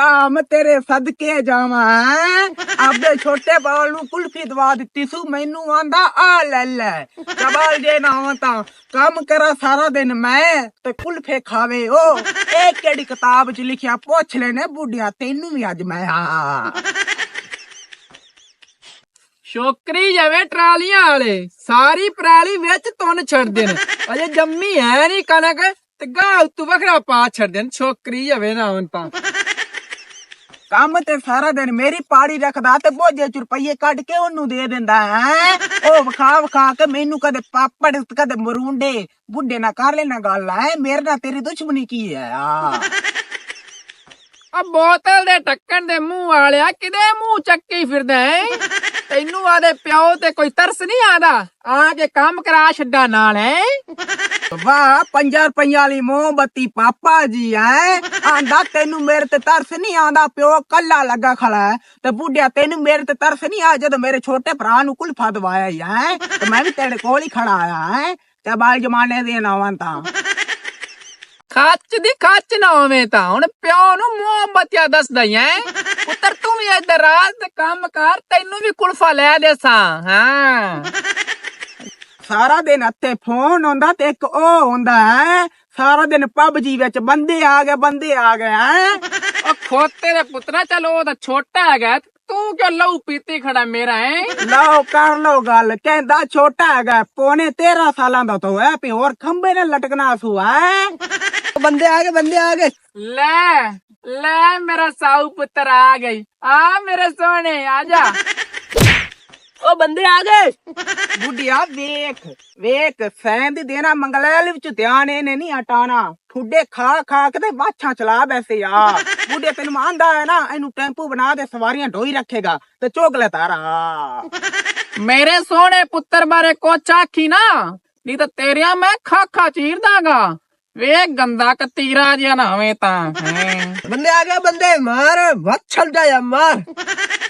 ਕਾਮ ਤੇਰੇ ਸਦਕੇ ਜਾਵਾਂ। ਹੈਂ। ਆਪਦੇ ਛੋਟੇ ਬਾਲ ਨੂੰ ਕੁਲਫੀ ਦਵਾ ਦਿੱਤੀ ਸੂ, ਮੈਨੂੰ ਆਂਦਾ, ਆ ਲੈ ਲੈ ਚਬਲ ਜੇ ਨਾ ਆਵਾਂ ਤਾਂ ਕੰਮ ਕਰਾ ਸਾਰਾ ਦਿਨ ਮੈਂ ਤੇ ਕੁਲਫੇ ਖਾਵੇ ਉਹ ਇਹ ਕਿਹੜੀ ਕਿਤਾਬ 'ਚ ਲਿਖਿਆ? ਪੁੱਛ ਲੈਨੇ ਬੁੱਢਿਆ, ਤੈਨੂੰ ਵੀ ਅੱਜ ਮੈਂ ਆ ਸ਼ੋਕਰੀ ਜਾਵੇ ਟਰਾਲੀਆਂ ਵਾਲੇ, ਸਾਰੀ ਪਰਾਲੀ ਵਿੱਚ ਤੁੰਨ ਛੱਡਦੇ ਨੇ ਅਜੇ ਜੰਮੀ ਹੈ ਨਹੀਂ ਕਣਕ ਤੇ ਗਾਹ ਤੂੰ ਵਖਰਾ ਪਾ ਛੱਡ ਨੇ ਛੋਕਰੀ ਜਾਵੇ ਨਾ ਹੁਣ ਤਾਂ। ਕੰਮ ਤੇ ਸਾਰਾ ਦਿਨ ਮੇਰੀ ਪਾੜੀ ਰੱਖਦਾ ਤੇ ਬੋਝੇ ਚ ਰੁਪਈਏ ਕੱਢ ਕੇ ਉਹਨੂੰ ਦੇ ਦਿੰਦਾ ਹੈ। ਉਹ ਵਿਖਾ ਵਿਖਾ ਕੇ ਮੈਨੂੰ ਕਦੇ ਪਾਪੜ, ਕਦੇ ਮਰੂੰਡੇ, ਬੁੱਢੇ ਨਾਲ ਕਰ ਲੈਣਾ ਗੱਲ ਹੈ। ਮੇਰੇ ਨਾਲ ਤੇਰੀ ਦੁਸ਼ਮਣੀ ਕੀ ਹੈ? ਆ। ਆ ਬੋਤਲ ਦੇ ਟੱਕਣ ਦੇ ਮੂੰਹ ਵਾਲਿਆ ਕਿਦੇ ਮੂੰਹ ਚੱਕੀ ਫਿਰਦਾ ਹੈ? ਤੈਨੂੰ ਆਦੇ ਪਿਓ ਤੇ ਕੋਈ ਤਰਸ ਨਹੀਂ ਆਂਦਾ? ਆ ਕੇ ਕੰਮ ਕਰਾ ਛੱਡਾ ਨਾਲ, ਹੈ? ਵਾਹ 5 ਰੁਪਈਆ ਵਾਲੀ ਮੋਮਬੱਤੀ ਪਾਪਾ ਜੀ ਐ ਆਂਦਾ ਤੈਨੂੰ ਮੇਰੇ ਤੇ ਤਰਸ ਨਹੀਂ ਆਂਦਾ, ਪਿਓ ਕੱਲਾ ਲੱਗਾ ਖੜਾ ਹੈ। ਤੇ ਬੁੱਢਿਆ ਤੈਨੂੰ ਮੇਰੇ ਤੇ ਤਰਸ ਨਹੀਂ ਆ ਜਦੋਂ ਮੇਰੇ ਛੋਟੇ ਭਰਾ ਨੂੰ ਕੁਲਫਾ ਦਵਾਇਆ ਹੀ? ਐ ਤੇ ਮੈਂ ਵੀ ਤੇਰੇ ਕੋਲ ਹੀ ਖੜਾ ਆਇਆ, ਹੈ? ਤੇ ਬਾਲ ਜਮਾਨੇ ਦੇ ਨਾਵਾਂ ਤਾਂ। ਖੱਚ ਦੀ ਖੱਚ ਨਾ ਹੋਵੇਂ ਤਾਂ। ਹੁਣ ਪਿਓ ਨੂੰ ਮੋਹਬਤੀਆ ਦੱਸਦਾ ਹੈ ਪੁੱਤਰ ਤੂੰ ਵੀ ਇੱਧਰ ਰਾਤ ਤੇ ਕੰਮ ਕਰ ਤੈਨੂੰ ਵੀ ਕੁਲਫਾ ਲੈ ਦੇਸਾਂ ਹਾਂ। ਸਾਰਾ ਦਿਨ ਹੱਥੇ ਫੋਨ ਹੁੰਦਾ ਤੇ ਇੱਕ ਉਹ ਹੁੰਦਾ ਹੈ। ਸਾਰਾ ਦਿਨ ਪਬਜੀ ਵਿੱਚ ਬੰਦੇ ਆ ਗਏ ਬੰਦੇ ਆ ਗਏ ਹੈ। ਉਹ ਖੋਤੇ ਦੇ ਪੁੱਤਰਾ ਚਲ ਉਹ ਤਾਂ ਛੋਟਾ ਹੈਗਾ। ਤੂੰ ਕਿਉਂ ਲਹੂ ਪੀਤੀ ਖੜਾ ਮੇਰਾ ਹੈ? ਲਓ ਕਰ ਲਓ ਗੱਲ। ਕਹਿੰਦਾ ਛੋਟਾ ਹੈਗਾ ਪੌਣੇ 13 ਸਾਲਾਂ ਦਾ ਤਾਂ ਹੈ ਵੀ ਹੋਰ ਖੰਬੇ ਨੇ ਲਟਕਣਾ ਸੂ ਹੈ। ਬੰਦੇ ਆ ਗਏ ਬੰਦੇ ਆ ਗਏ। ਲੈ ਲੈ ਮੇਰਾ ਸਾਊ ਪੁੱਤਰ ਆ ਗਈ। ਆ ਮੇਰੇ ਸੋਹਣੇ ਆ ਜਾ। ਉਹ ਬੰਦੇ ਆ ਗਏ। ਬੁੱਢਿਆ ਵੇਖ ਵੇਖ ਸੈਂ ਦੀ ਦੇਣਾ ਮੰਗਲੈਲ ਵਿੱਚ ਧਿਆਨ ਇਹਨੇ ਨਹੀਂ ਹਟਾਣਾ। ਠੁੱਡੇ ਖਾ ਖਾ ਕੇ ਤੇ ਬਾਛਾਂ ਚਲਾ ਬੈਸੇ ਆ। ਬੁੱਢੇ ਤੈਨੂੰ ਮੰਨਦਾ ਹੈ ਨਾ ਇਹਨੂੰ ਟੈਂਪੂ ਬਣਾ ਦੇ ਸਵਾਰੀਆਂ ਢੋਈ ਰੱਖੇਗਾ ਤੇ ਚੋਕ ਲੈ ਤਾਰਾ। ਮੇਰੇ ਸੋਹਣੇ ਪੁੱਤਰ ਬਾਰੇ ਕੁਛ ਆਖੀ ਨਾ ਨਹੀਂ ਤਾਂ ਤੇਰੀਆਂ ਮੈਂ ਖਾਖਾ ਚੀਰ ਦਾਂਗਾ ਵੇ ਗੰਦਾ ਕਤੀਰਾ ਜਿਹਾ ਨਾ ਹੋਵੇ ਤਾਂ ਹੈਂ। ਬੰਦੇ ਆ ਗਏ ਬੰਦੇ ਮਾਰ ਵੱਛਲ ਜਾਇਆ ਮਾਰ।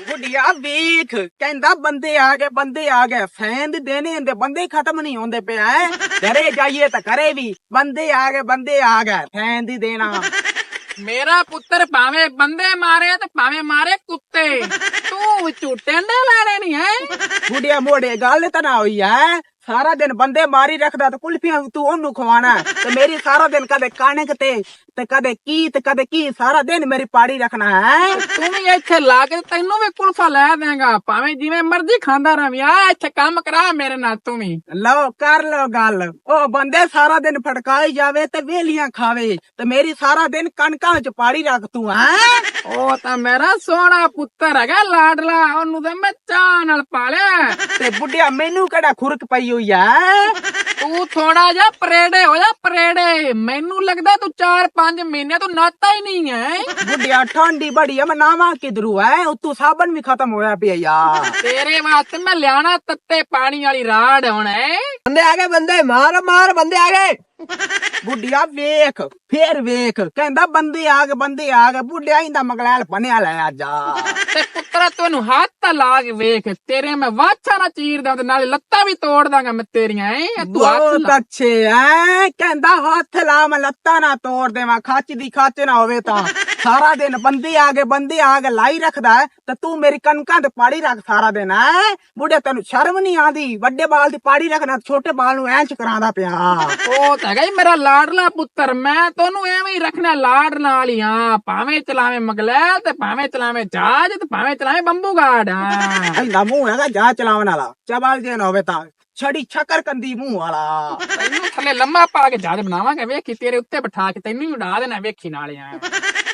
ਬੁੱਢਿਆ ਵੇਖ ਕਹਿੰਦਾ ਬੰਦੇ ਆ ਗਏ ਬੰਦੇ ਆ ਗਏ ਫੈਨ ਦੇ ਦੇਣੇ ਹੁੰਦੇ ਬੰਦੇ ਹੀ ਖਤਮ ਨਹੀਂ ਹੁੰਦੇ ਪਿਆ ਹੈ। ਘਰੇ ਜਾਈਏ ਤਾਂ ਘਰੇ ਵੀ ਬੰਦੇ ਆ ਗਏ ਬੰਦੇ ਆ ਗਏ ਫੈਨ ਦੀ ਦੇਣਾ। ਮੇਰਾ ਪੁੱਤਰ ਭਾਵੇਂ ਬੰਦੇ ਮਾਰੇ ਤੇ ਭਾਵੇਂ ਮਾਰੇ ਕੁੱਤੇ ਤੂੰ ਵਿੱਚੋਂ ਟੈਂਡੇ ਲੈਣੇ ਨਹੀਂ ਹੈ। ਬੁੱਢਿਆ ਮੋੜੇ ਗੱਲ ਤਾਂ ਨਾ ਹੋਈ ਹੈ। ਸਾਰਾ ਦਿਨ ਬੰਦੇ ਮਾਰੀ ਰੱਖਦਾ ਤੇ ਕੁਲਫੀਆਂ ਤੂੰ ਉਹਨੂੰ ਖਵਾਣਾ ਤੇ ਮੇਰੀ ਸਾਰਾ ਦਿਨ ਕਦੇ ਕਣਕ ਤੇ ਤੇ ਕਦੇ ਕੀ ਤੇ ਕਦੇ ਕੀ ਸਾਰਾ ਦਿਨ ਮੇਰੀ ਪਾੜੀ ਰੱਖਣਾ ਹੈ। ਤੂੰ ਵੀ ਇੱਥੇ ਲਾ ਕੇ ਤੈਨੂੰ ਵੀ ਕੁਲਫਾ ਲੈ ਦੇਗਾ ਭਾਵੇਂ ਜਿਵੇਂ ਮਰਜ਼ੀ ਖਾਂਦਾ ਰਵੀ ਆ ਇੱਥੇ ਕੰਮ ਕਰਾ ਮੇਰੇ ਨਾਲ ਤੂੰ ਵੀ। ਲਓ ਕਰ ਲਓ ਗੱਲ। ਉਹ ਬੰਦੇ ਸਾਰਾ ਦਿਨ ਫਟਕਾਈ ਜਾਵੇ ਤੇ ਵੇਲੀਆਂ ਖਾਵੇ ਤੇ ਮੇਰੀ ਸਾਰਾ ਦਿਨ ਕਣਕਾਂ ਚ ਪਾੜੀ ਰੱਖ ਤੂੰ ਹੈ? ਉਹ ਤਾਂ ਮੇਰਾ ਸੋਹਣਾ ਪੁੱਤਰ ਹੈਗਾ ਲਾਡਲਾ ਉਹਨੂੰ ਤੇ ਮੈਂ ਚਾਹ ਨਾਲ ਪਾਲਿਆ। ਤੇ ਬੁੱਢਿਆ ਮੈਨੂੰ ਕਿਹੜਾ ਖੁਰਕ ਪਈ ਹੋਈ ਹੈ ਤੂੰ ਥੋੜਾ ਜਿਹਾ ਪਰੇਡੇ ਹੋ ਜਾ ਪਰੇਡੇ ਮੈਨੂੰ ਲੱਗਦਾ ਤੂੰ 4-5 ਮਹੀਨੇ ਤੋਂ ਨਾਤਾ ਹੀ ਨਹੀਂ ਹੈ ਬੁੱਢਿਆ ਠੰਡੀ ਬੜੀ ਹੈ ਮਨਾਵਾ ਕਿਧਰੂ ਹੈ ਉਤੋਂ ਸਾਬਣ ਵੀ ਖਤਮ ਹੋਇਆ ਪਿਆ ਯਾਰ। ਤੇਰੇ ਵਾਸਤੇ ਮੈਂ ਲਿਆਣਾ ਤੱਤੇ ਪਾਣੀ ਵਾਲੀ ਰਾੜ ਹੁਣ ਹੈ ਬੰਦੇ ਆ ਗਏ ਬੰਦੇ ਮਾਰ ਮਾਰ ਬੰਦੇ ਆ ਗਏ। ਬੁੱਢਿਆ ਵੇਖ ਫੇਰ ਵੇਖ ਕਹਿੰਦਾ ਬੰਦੇ ਆ ਗਏ ਬੰਦੇ ਆ ਗਏ ਬੁੱਢਿਆ ਇੰਦਾ ਮਗਲੈਲ ਬਣਿਆ ਲੈ ਆਜਾ ਤੇ ਪੁੱਤਰਾ ਤੈਨੂੰ ਹੱਥ ਤਾਂ ਲਾ ਕੇ ਵੇਖ ਤੇਰੇ ਮੈਂ ਵਾਛਾ ਨਾ ਚੀਰਦਾ ਤੇ ਨਾਲੇ ਲੱਤਾਂ ਵੀ ਤੋੜ ਦਾਂਗਾ ਮੈਂ ਤੇਰੀਆਂ ਐ ਤੂੰ ਹੱਥ ਬਹੁਤ ਲਾ। ਅੱਛੇ ਐ ਕਹਿੰਦਾ ਹੱਥ ਲਾ ਮੈਂ ਲੱਤਾਂ ਨਾ ਤੋੜ ਦੇਵਾਂ ਖੱਚ ਦੀ ਖੱਚ ਨਾ ਹੋਵੇ ਤਾਂ। ਸਾਰਾ ਦਿਨ ਬੰਦੇ ਆ ਗਏ ਬੰਦੇ ਆ ਗਏ ਲਾਈ ਰੱਖਦਾ ਹੈ, ਤੇ ਤੂੰ ਮੇਰੀ ਕਣਕਾਂ ਤੇ ਪਾੜੀ ਰੱਖ ਸਾਰਾ ਦਿਨ ਐ ਬੁੱਢੇ ਤੈਨੂੰ ਸ਼ਰਮ ਨਹੀਂ ਆਂਦੀ ਵੱਡੇ ਬਾਲ ਦੀ ਪਾੜੀ ਰੱਖਣਾ ਛੋਟੇ ਬਾਲ ਨੂੰ ਐਂਚ ਕਰਾਂਦਾ ਪਿਆ। ਉਹ ਤਾਂ ਹੈਗਾ ਈ ਮੇਰਾ ਲਾਡਲਾ ਪੁੱਤਰ ਮੈਂ ਤੈਨੂੰ ਐਵੇਂ ਹੀ ਰੱਖਣਾ ਲਾਡ ਨਾਲ ਹੀ ਹਾਂ ਭਾਵੇਂ ਚਲਾਵੇਂ ਮਗਲੈਲ ਤੇ ਭਾਵੇਂ ਚਲਾਵੇਂ ਜਹਾਜ਼ ਤੇ ਭਾਵੇਂ ਚਲਾਵੇਂ ਬੰਬੂ ਹਾਂ। ਐਂਦਾ ਮੂੰਹ ਹੈਗਾ ਜਾ ਚਲਾਉਣ ਵਾਲਾ। ਚਬਾਲ ਜੇ ਨਾ ਹੋਵੇ ਤਾਂ ਛੜੀ ਛਕਰ ਕੰਦੀ ਮੂੰਹ ਵਾਲਾ। ਤੈਨੂੰ ਥੱਲੇ ਲੰਮਾ ਪਾ ਕੇ ਜਹਾਜ਼ ਬਣਾਵਾਂਗੇ ਵੇਖੀ ਤੇਰੇ ਉੱਤੇ ਬਿਠਾ ਕੇ ਤੈਨੂੰ ਹੀ ਉਡਾ ਦੇਣਾ ਵੇਖੀ ਨਾਲ ਆ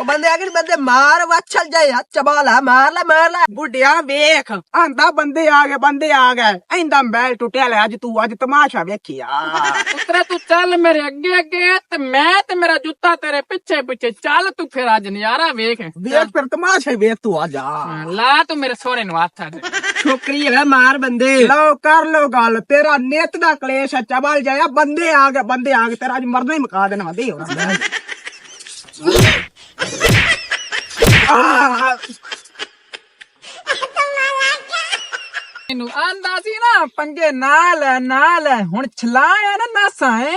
ਉਹ ਬੰਦੇ ਆ ਗਏ ਬੰਦੇ ਮਾਰ ਵਾਛਲ ਜਾਇਆ ਚਬਾਲਾ ਮਾਰ ਲੈ ਮਾਰ ਲੈ। ਬੁੱਢਿਆ ਵੇਖ ਆਂਦਾ ਬੰਦੇ ਆ ਗਏ ਬੰਦੇ ਆ ਗਏ। ਐਂਦਾ ਬੈਲ ਟੁੱਟਿਆ ਲੈ ਅੱਜ ਤੂੰ ਅੱਜ ਤਮਾਸ਼ਾ ਵੇਖਿਆ। ਪੁੱਤਰਾ ਤੂੰ ਚੱਲ ਮੇਰੇ ਅੱਗੇ ਅੱਗੇ ਤੇ ਮੈਂ ਤੇ ਮੇਰਾ ਜੁੱਤਾ ਤੇਰੇ ਪਿੱਛੇ ਪਿੱਛੇ ਚੱਲ ਤੂੰ ਫਿਰ ਅੱਜ ਨਜ਼ਾਰਾ ਵੇਖ। ਵੇਖ ਫਿਰ ਤਮਾਸ਼ਾ ਹੀ ਵੇਖ ਤੂੰ ਆ ਜਾ। ਹਾਂ, ਲਾ ਤੂੰ ਮੇਰੇ ਸੋਹਰੇ ਨੂੰ ਹੱਥ ਆ ਦੇ ਛੋਕਰੀ ਹੈਗਾ ਮਾਰ ਬੰਦੇ। ਲਓ ਕਰ ਲਓ ਗੱਲ ਤੇਰਾ ਨਿਤ ਦਾ ਕਲੇਸ਼ ਹੈ ਚਬਲ ਜਾਇਆ ਬੰਦੇ ਆ ਗਏ ਬੰਦੇ ਆ ਗਏ ਤੇਰਾ ਅੱਜ ਮਰਨਾ ਹੀ ਮੁਕਾ ਦੇਣਾ ਦੇ ਹੋਣਾ ਮੈਨੂੰ ਆਂਦਾ ਸੀ ਨਾ ਪੰਗੇ ਨਾਲ ਹੈ, ਨਾਲ ਹੈ। ਹੁਣ ਛਲਾਇਆ ਨਾ ਨਾਸਾਂ ਹੈ?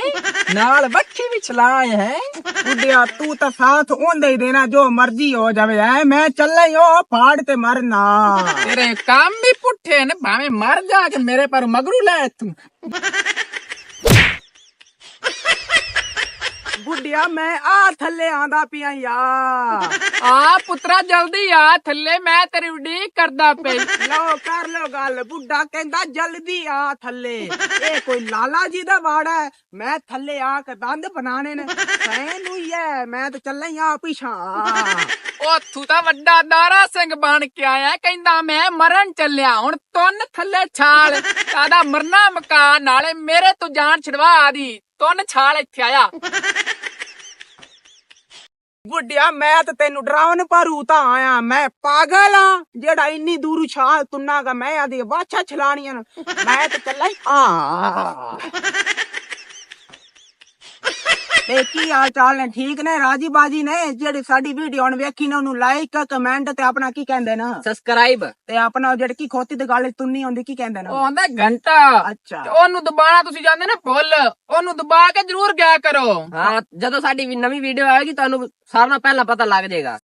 ਨਾਲ ਬੱਖੀ ਵੀ ਛਲਾਇਆ ਹੈ ਬੁੱਢਿਆ ਤੂੰ ਤਾਂ ਸਾਥ ਉਹਦੇ ਹੀ ਦੇਣਾ ਜੋ ਮਰਜ਼ੀ ਹੋ ਜਾਵੇ। ਐ ਮੈਂ ਚੱਲੇ ਹੀ ਉਹ ਪਾੜ ਤੇ ਮਰਨਾ। ਤੇਰੇ ਕੰਮ ਵੀ ਪੁੱਠੇ ਨੇ ਭਾਵੇਂ ਮਰ ਜਾ ਕੇ ਮੇਰੇ ਪਰ ਮਗਰੂ ਲੈ ਤੂੰ। ਬੁੱਢਿਆ ਮੈਂ ਆ ਥੱਲੇ ਆਂਦਾ ਪਿਆ ਯਾਰ ਆ ਪੁੱਤਰਾ ਜਲਦੀ ਆ ਥੱਲੇ ਮੈਂ ਤੇਰੀ ਉਡੀਕ ਕਰਦਾ ਪਈ। ਲਓ ਕਰ ਲਓ ਗੱਲ ਬੁੱਢਾ ਕਹਿੰਦਾ ਜਲਦੀ ਆ ਥੱਲੇ। ਇਹ ਕੋਈ ਲਾਲਾ ਜੀ ਦਾ ਵਾੜਾ ਹੈ ਮੈਂ ਥੱਲੇ ਆ ਕੇ ਦੰਦ ਬਣਾਣੇ ਨੇ। ਸੈਨੂੰ ਹੀ ਹੈ ਮੈਂ ਤਾਂ ਚੱਲਾਂ ਹੀ ਆ ਪਿਛਾਂ ਉਹ ਤੂੰ ਤਾਂ ਵੱਡਾ ਦਾਰਾ ਸਿੰਘ ਬਣ ਕੇ ਆਇਆ ਕਹਿੰਦਾ ਮੈਂ ਮਰਨ ਚੱਲਿਆ ਹੁਣ ਤੁੰਨ ਥੱਲੇ ਛਾਲ। ਕਾਦਾ ਮਰਨਾ ਮਕਾ ਨਾਲੇ ਮੇਰੇ ਤੋਂ ਜਾਨ ਛਡਵਾ ਆਦੀ। ਤੁੰਨ ਛਾਲ ਇੱਥੇ ਆਇਆ। ਬੁੱਢਿਆ ਮੈਂ ਤਾਂ ਤੈਨੂੰ ਡਰਾਉਣ ਪਰੂ ਤਾਂ ਆਇਆ। ਮੈਂ ਪਾਗਲ ਆ, ਜਿਹੜਾ ਇੰਨੀ ਦੂਰ ਛਾਲ ਤੁੰਨਾਗਾ ਮੈਂ ਆਦੀ ਵਾਛਾ ਛਲਾਣੀਆਂ ਨੇ। ਮੈਂ ਤਾਂ ਚੱਲਾਂ ਹੀ ਆ ਤੇ ਕੀ ਹਾਲ ਚਾਲ ਨੇ? ਠੀਕ ਨੇ? ਰਾਜੀ ਬਾਜੀ ਨੇ? ਜਿਹੜੀ ਸਾਡੀ ਵੀਡੀਓ ਹੁਣ ਵੇਖੀ ਨੇ ਉਹਨੂੰ ਲਾਈਕ ਕਮੈਂਟ ਤੇ ਆਪਣਾ ਕੀ ਕਹਿੰਦੇ ਨਾ? ਸਬਸਕ੍ਰਾਈਬ ਤੇ ਆਪਣਾ ਜਿਹੜੀ ਕੀ ਖੋਤੀ ਤੇ ਗੱਲ ਤੁੰਨੀ ਹੁੰਦੀ ਕੀ ਕਹਿੰਦੇ ਉਹ ਨਾ ਆਂਦਾ ਘੰਟਾ। ਅੱਛਾ। ਤੇ ਉਹਨੂੰ ਦਬਾਣਾ ਤੁਸੀਂ ਜਾਂਦੇ ਨਾ ਭੁੱਲ ਉਹਨੂੰ ਦਬਾ ਕੇ ਜ਼ਰੂਰ ਗਿਆ ਕਰੋ। ਹਾਂ ਜਦੋਂ ਸਾਡੀ ਵੀ ਨਵੀਂ ਵੀਡੀਓ ਆਏਗੀ ਤੁਹਾਨੂੰ ਸਾਰਿਆਂ ਨਾਲੋਂ ਪਹਿਲਾਂ ਪਤਾ ਲੱਗ ਜਾਏਗਾ।